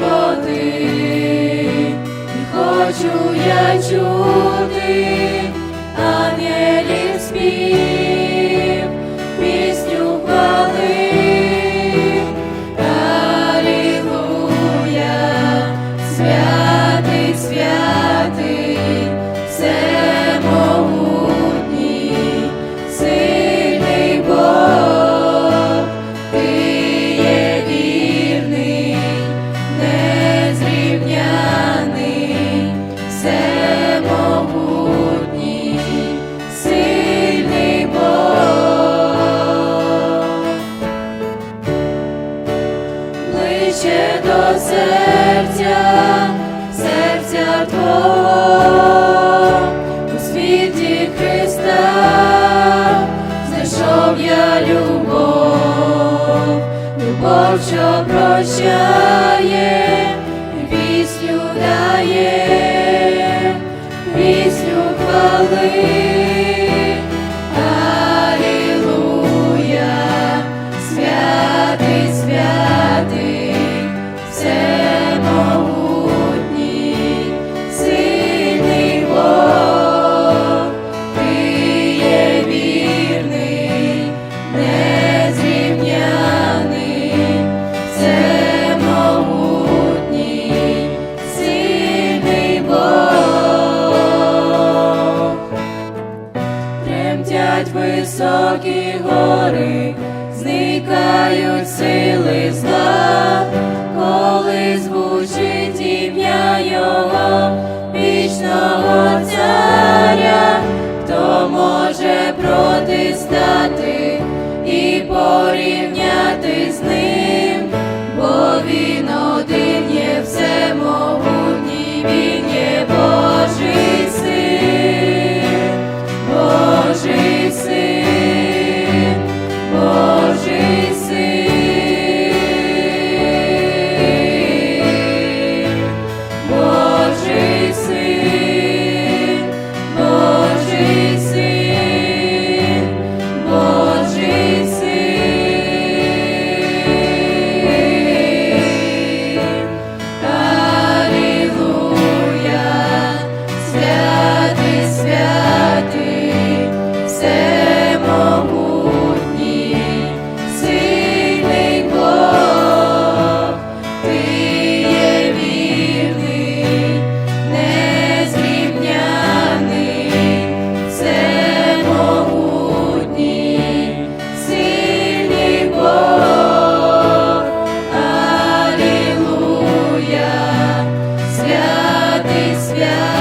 бо ти, і хочу я чути, а не. кличе до серця, серця Твого у світі Христа, знайшов я любов, любов, що прощає, вісню дає, вісню хвали. Тремтять високі гори, зникають сили зла, коли звучить ім'я Його вічного царя, хто може протистати і порівняти biar